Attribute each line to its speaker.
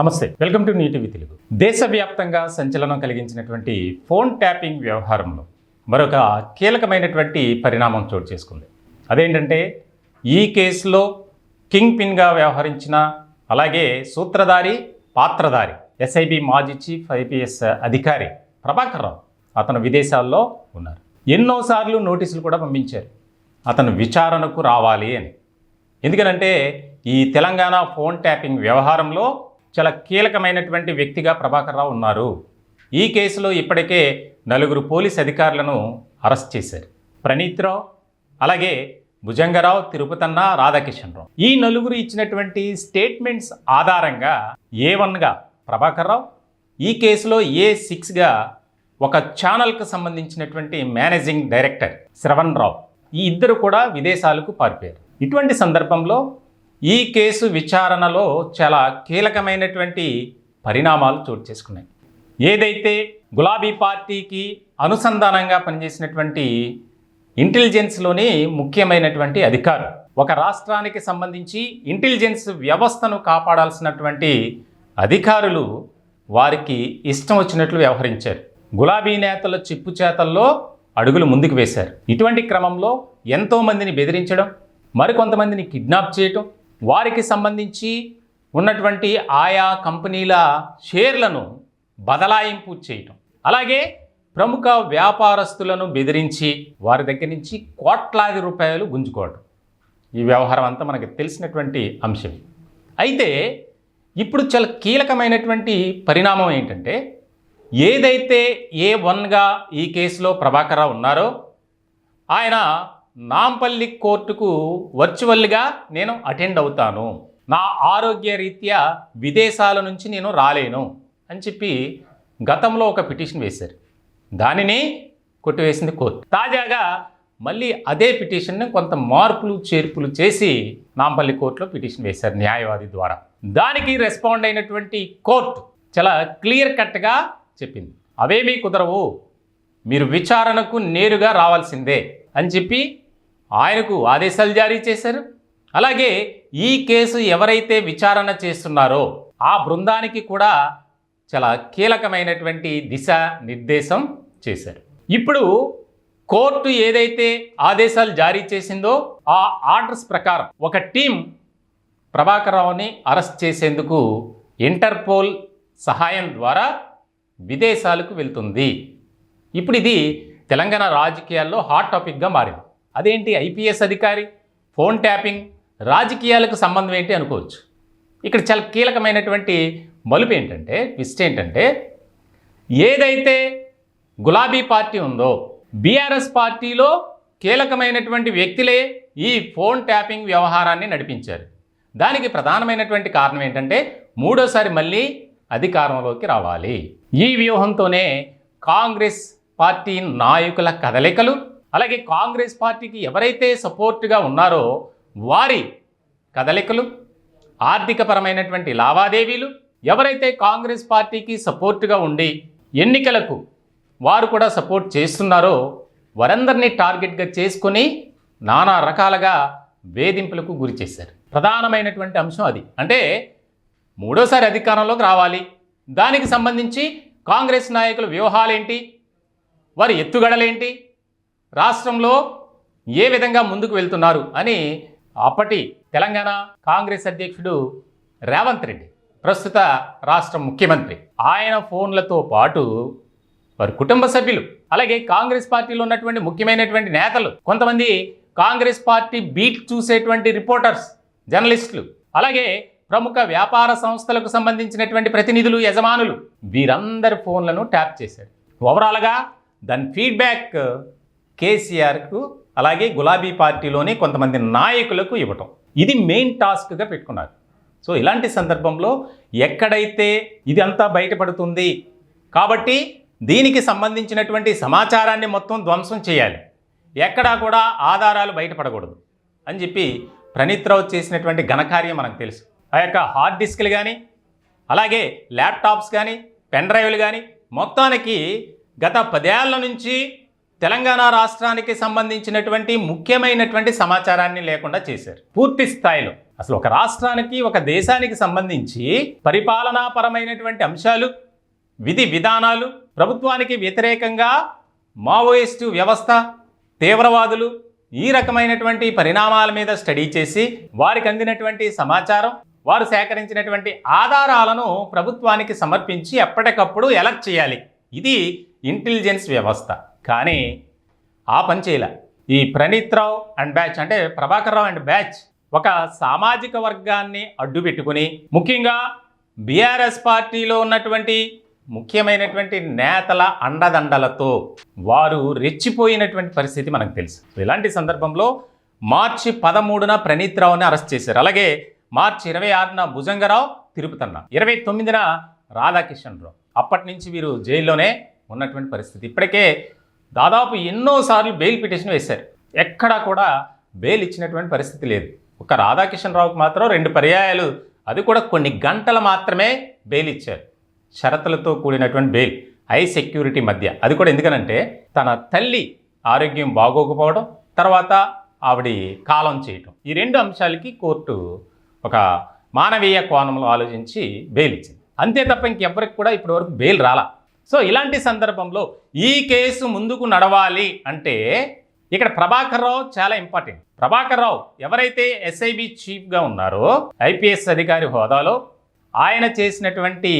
Speaker 1: నమస్తే. Welcome to NTV Telugu. దేశవ్యాప్తంగా సంచలనం కలిగించినటువంటి ఫోన్ ట్యాపింగ్ వ్యవహారంలో మరొక కీలకమైనటువంటి పరిణామం చోటు చేసుకుంది. అదేంటంటే ఈ కేసులో కింగ్ పిన్గా వ్యవహరించిన అలాగే సూత్రధారి పాత్రధారి ఎస్ఐబి మాజీ చీఫ్ ఐపీఎస్ అధికారి ప్రభాకర్ రావు అతను విదేశాల్లో ఉన్నారు. ఎన్నోసార్లు నోటీసులు కూడా పంపించారు. అతను విచారణకు రావాలి అని. ఎందుకనంటే ఈ తెలంగాణ ఫోన్ ట్యాపింగ్ వ్యవహారంలో చాలా కీలకమైనటువంటి వ్యక్తిగా ప్రభాకర్ రావు ఉన్నారు. ఈ కేసులో ఇప్పటికే నలుగురు పోలీస్ అధికారులను అరెస్ట్ చేశారు. ప్రణీత్ రావు అలాగే భుజంగరావు తిరుపతన్న రాధాకిషన్ రావు. ఈ నలుగురు ఇచ్చినటువంటి స్టేట్మెంట్స్ ఆధారంగా ఏ వన్గా ప్రభాకర్ రావు ఈ కేసులో ఏ సిక్స్గా ఒక ఛానల్కు సంబంధించినటువంటి మేనేజింగ్ డైరెక్టర్ శ్రవణ్ రావు. ఈ ఇద్దరు కూడా విదేశాలకు పారిపోయారు. ఇటువంటి సందర్భంలో ఈ కేసు విచారణలో చాలా కీలకమైనటువంటి పరిణామాలు చోటు చేసుకున్నాయి. ఏదైతే గులాబీ పార్టీకి అనుసంధానంగా పనిచేసినటువంటి ఇంటెలిజెన్స్లోని ముఖ్యమైనటువంటి అధికారు ఒక రాష్ట్రానికి సంబంధించి ఇంటెలిజెన్స్ వ్యవస్థను కాపాడాల్సినటువంటి అధికారులు వారికి ఇష్టం వచ్చినట్లు వ్యవహరించారు. గులాబీ నేతల చిప్పు చేతల్లో అడుగులు ముందుకు వేశారు. ఇటువంటి క్రమంలో ఎంతోమందిని బెదిరించడం మరికొంతమందిని కిడ్నాప్ చేయటం వారికి సంబంధించి ఉన్నటువంటి ఆయా కంపెనీల షేర్లను బదలాయింపు చేయటం. అలాగే ప్రముఖ వ్యాపారస్తులను బెదిరించి వారి దగ్గర నుంచి కోట్లాది రూపాయలు గుంజుకోవడం ఈ వ్యవహారం అంతా మనకు తెలిసినటువంటి అంశం అయితే ఇప్పుడు చాలా కీలకమైనటువంటి పరిణామం ఏంటంటే ఏదైతే ఏ వన్గా ఈ కేసులో ప్రభాకర్ రావు ఉన్నారో ఆయన నాంపల్లి కోర్టుకు వర్చువల్గా నేను అటెండ్ అవుతాను. నా ఆరోగ్య రీత్యా విదేశాల నుంచి నేను రాలేను అని చెప్పి గతంలో ఒక పిటిషన్ వేశారు. దానిని కొట్టివేసింది కోర్టు. తాజాగా మళ్ళీ అదే పిటిషన్ను కొంత మార్పులు చేర్పులు చేసి నాంపల్లి కోర్టులో పిటిషన్ వేశారు న్యాయవాది ద్వారా. దానికి రెస్పాండ్ అయినటువంటి కోర్టు చాలా క్లియర్ కట్గా చెప్పింది. అవేమీ కుదరవు. మీరు విచారణకు నేరుగా రావాల్సిందే అని చెప్పి ఆయనకు ఆదేశాలు జారీ చేశారు. అలాగే ఈ కేసు ఎవరైతే విచారణ చేస్తున్నారో ఆ బృందానికి కూడా చాలా కీలకమైనటువంటి దిశ నిర్దేశం చేశారు. ఇప్పుడు కోర్టు ఏదైతే ఆదేశాలు జారీ చేసిందో ఆ ఆర్డర్స్ ప్రకారం ఒక టీం ప్రభాకర్రావుని అరెస్ట్ చేసేందుకు ఇంటర్పోల్ సహాయం ద్వారా విదేశాలకు వెళ్తుంది. ఇప్పుడు ఇది తెలంగాణ రాజకీయాల్లో హాట్ టాపిక్గా మారింది. అదేంటి ఐపీఎస్ అధికారి? ఫోన్ ట్యాపింగ్ రాజకీయాలకు సంబంధం ఏంటి అనుకోవచ్చు. ఇక్కడ చాలా కీలకమైనటువంటి మలుపు ఏంటంటే ట్విస్ట్ ఏంటంటే ఏదైతే గులాబీ పార్టీ ఉందో బీఆర్ఎస్ పార్టీలో కీలకమైనటువంటి వ్యక్తులే ఈ ఫోన్ ట్యాపింగ్ వ్యవహారాన్ని నడిపించారు. దానికి ప్రధానమైనటువంటి కారణం ఏంటంటే మూడోసారి మళ్ళీ అధికారంలోకి రావాలి. ఈ వ్యూహంతోనే కాంగ్రెస్ పార్టీ నాయకుల కదలికలు అలాగే కాంగ్రెస్ పార్టీకి ఎవరైతే సపోర్టుగా ఉన్నారో వారి కదలికలు ఆర్థికపరమైనటువంటి లావాదేవీలు ఎవరైతే కాంగ్రెస్ పార్టీకి సపోర్టుగా ఉండి ఎన్నికలకు వారు కూడా సపోర్ట్ చేస్తున్నారో వారందరినీ టార్గెట్గా చేసుకొని నానా రకాలుగా వేధింపులకు గురి చేశారు. ప్రధానమైనటువంటి అంశం అది. అంటే మూడోసారి అధికారంలోకి రావాలి. దానికి సంబంధించి కాంగ్రెస్ నాయకుల వ్యూహాలేంటి? వారి ఎత్తుగడలేంటి? రాష్ట్రంలో ఏ విధంగా ముందుకు వెళ్తున్నారు అని అప్పటి తెలంగాణ కాంగ్రెస్ అధ్యక్షుడు రేవంత్ రెడ్డి ప్రస్తుత రాష్ట్ర ముఖ్యమంత్రి. ఆయన ఫోన్లతో పాటు వారి కుటుంబ సభ్యులు అలాగే కాంగ్రెస్ పార్టీలో ఉన్నటువంటి ముఖ్యమైనటువంటి నేతలు కొంతమంది కాంగ్రెస్ పార్టీ బీట్ చూసేటువంటి రిపోర్టర్స్ జర్నలిస్టులు అలాగే ప్రముఖ వ్యాపార సంస్థలకు సంబంధించినటువంటి ప్రతినిధులు యజమానులు వీరందరి ఫోన్లను ట్యాప్ చేశారు. ఓవరాల్గా దాని ఫీడ్బ్యాక్ కేసీఆర్కు అలాగే గులాబీ పార్టీలోని కొంతమంది నాయకులకు ఇవ్వటం. ఇది మెయిన్ టాస్క్గా పెట్టుకున్నారు. సో ఇలాంటి సందర్భంలో ఎక్కడైతే ఇది అంతా బయటపడుతుంది కాబట్టి దీనికి సంబంధించినటువంటి సమాచారాన్ని మొత్తం ధ్వంసం చేయాలి. ఎక్కడా కూడా ఆధారాలు బయటపడకూడదు అని చెప్పి ప్రణీత్ రావు చేసినటువంటి ఘనకార్యం మనకు తెలుసు. ఆ యొక్క హార్డ్ డిస్క్లు కానీ అలాగే ల్యాప్టాప్స్ కానీ పెన్ డ్రైవ్లు కానీ మొత్తానికి గత పదేళ్ళ నుంచి తెలంగాణ రాష్ట్రానికి సంబంధించినటువంటి ముఖ్యమైనటువంటి సమాచారాన్ని లేకుండా చేశారు. పూర్తి స్థాయిలో. అసలు ఒక రాష్ట్రానికి ఒక దేశానికి సంబంధించి పరిపాలనాపరమైనటువంటి అంశాలు విధి విధానాలు ప్రభుత్వానికి వ్యతిరేకంగా మావోయిస్టు వ్యవస్థ తీవ్రవాదులు ఈ రకమైనటువంటి పరిణామాల మీద స్టడీ చేసి వారికి అందినటువంటి సమాచారం వారు సేకరించినటువంటి ఆధారాలను ప్రభుత్వానికి సమర్పించి ఎప్పటికప్పుడు ఎలర్ట్ చేయాలి. ఇది ఇంటెలిజెన్స్ వ్యవస్థ. కానీ ఆ పని చేయలే. ఈ ప్రణీత్ రావు అండ్ బ్యాచ్ అంటే ప్రభాకర్ రావు అండ్ బ్యాచ్ ఒక సామాజిక వర్గాన్ని అడ్డు పెట్టుకుని ముఖ్యంగా బీఆర్ఎస్ పార్టీలో ఉన్నటువంటి ముఖ్యమైనటువంటి నేతల అండదండలతో వారు రెచ్చిపోయినటువంటి పరిస్థితి మనకు తెలుసు. ఇలాంటి సందర్భంలో మార్చి పదమూడున ప్రణీత్ రావుని అరెస్ట్ చేశారు. అలాగే మార్చి ఇరవై ఆరున భుజంగరావు తిరుపతన్న. ఇరవై తొమ్మిదిన రాధాకిషన్ రావు. అప్పటి నుంచి వీరు జైల్లోనే ఉన్నటువంటి పరిస్థితి. ఇప్పటికే దాదాపు ఎన్నోసార్లు బెయిల్ పిటిషన్ వేశారు. ఎక్కడా కూడా బెయిల్ ఇచ్చినటువంటి పరిస్థితి లేదు. ఒక రాధాకిషన్ రావుకి మాత్రం రెండు పర్యాయాలు. అది కూడా కొన్ని గంటలు మాత్రమే బెయిల్ ఇచ్చారు. షరతులతో కూడినటువంటి బెయిల్ హై సెక్యూరిటీ మధ్య. అది కూడా ఎందుకనంటే తన తల్లి ఆరోగ్యం బాగోకపోవడం తర్వాత ఆవిడ కాలం చేయటం. ఈ రెండు అంశాలకి కోర్టు ఒక మానవీయ కోణంలో ఆలోచించి బెయిల్ ఇచ్చింది. అంతే తప్ప ఇంకెవ్వరికి కూడా ఇప్పటివరకు బెయిల్ రాలా. సో ఇలాంటి సందర్భంలో ఈ కేసు ముందుకు నడవాలి అంటే ఇక్కడ ప్రభాకర్ రావు చాలా ఇంపార్టెంట్. ప్రభాకర్ రావు ఎవరైతే ఎస్ఐబి చీఫ్గా ఉన్నారో ఐపీఎస్ అధికారి హోదాలో ఆయన చేసినటువంటి